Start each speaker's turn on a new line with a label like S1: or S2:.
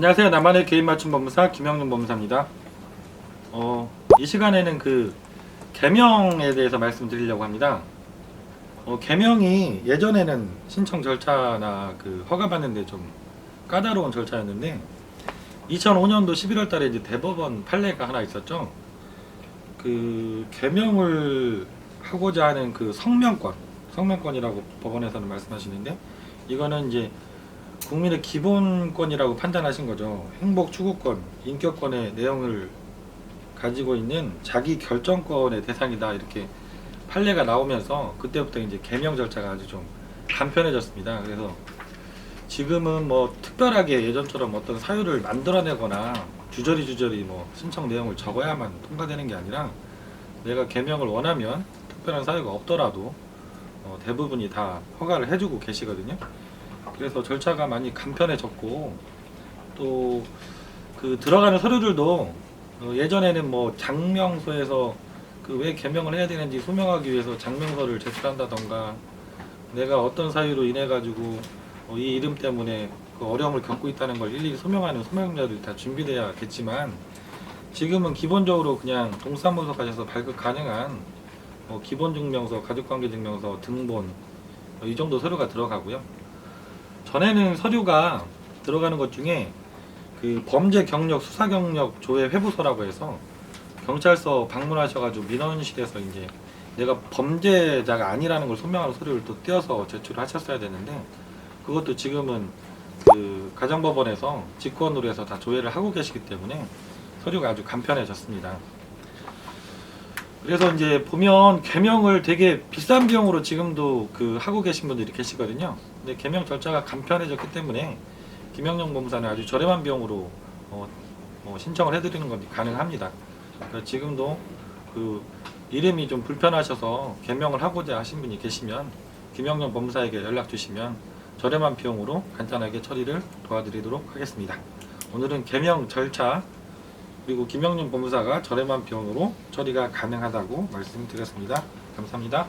S1: 안녕하세요. 나만의 개인 맞춤 법무사 김영준 법무사입니다. 어, 이 시간에는 그 개명에 대해서 말씀드리려고 합니다. 어, 개명이 예전에는 신청 절차나 그 허가 받는데 좀 까다로운 절차였는데 2005년도 11월 달에 이제 대법원 판례가 하나 있었죠. 그 개명을 하고자 하는 그 성명권, 성명권이라고 법원에서는 말씀하시는데 이거는 이제 국민의 기본권이라고 판단하신 거죠. 행복 추구권, 인격권의 내용을 가지고 있는 자기 결정권의 대상이다 이렇게 판례가 나오면서 그때부터 이제 개명 절차가 아주 좀 간편해졌습니다. 그래서 지금은 뭐 특별하게 예전처럼 어떤 사유를 만들어내거나 주저리 주저리 뭐 신청 내용을 적어야만 통과되는 게 아니라 내가 개명을 원하면 특별한 사유가 없더라도 어, 대부분이 다 허가를 해주고 계시거든요. 그래서 절차가 많이 간편해졌고 또 그 들어가는 서류들도 어, 예전에는 뭐 장명서에서 그 왜 개명을 해야 되는지 소명하기 위해서 장명서를 제출한다던가 내가 어떤 사유로 인해 가지고 어, 이 이름 때문에 그 어려움을 겪고 있다는 걸 일일이 소명하는 소명자들이 다 준비돼야겠지만 지금은 기본적으로 그냥 동사무소 가셔서 발급 가능한 뭐 기본 증명서, 가족관계 증명서, 등본 어, 이 정도 서류가 들어가고요. 전에는 서류가 들어가는 것 중에 그 범죄 경력, 수사 경력 조회 회부서라고 해서 경찰서 방문하셔가지고 민원실에서 이제 내가 범죄자가 아니라는 걸 소명하는 서류를 또 떼어서 제출을 하셨어야 되는데 그것도 지금은 그 가정법원에서 직권으로 해서 다 조회를 하고 계시기 때문에 서류가 아주 간편해졌습니다. 그래서 이제 보면 개명을 되게 비싼 비용으로 지금도 그 하고 계신 분들이 계시거든요. 근데 개명 절차가 간편해졌기 때문에 김영영 법무사는 아주 저렴한 비용으로 어, 뭐 신청을 해드리는 건 가능합니다. 그러니까 지금도 그 이름이 좀 불편하셔서 개명을 하고자 하신 분이 계시면 김영영 법무사에게 연락 주시면 저렴한 비용으로 간단하게 처리를 도와드리도록 하겠습니다. 오늘은 개명 절차 그리고 김영준 법무사가 저렴한 비용으로 처리가 가능하다고 말씀드렸습니다. 감사합니다.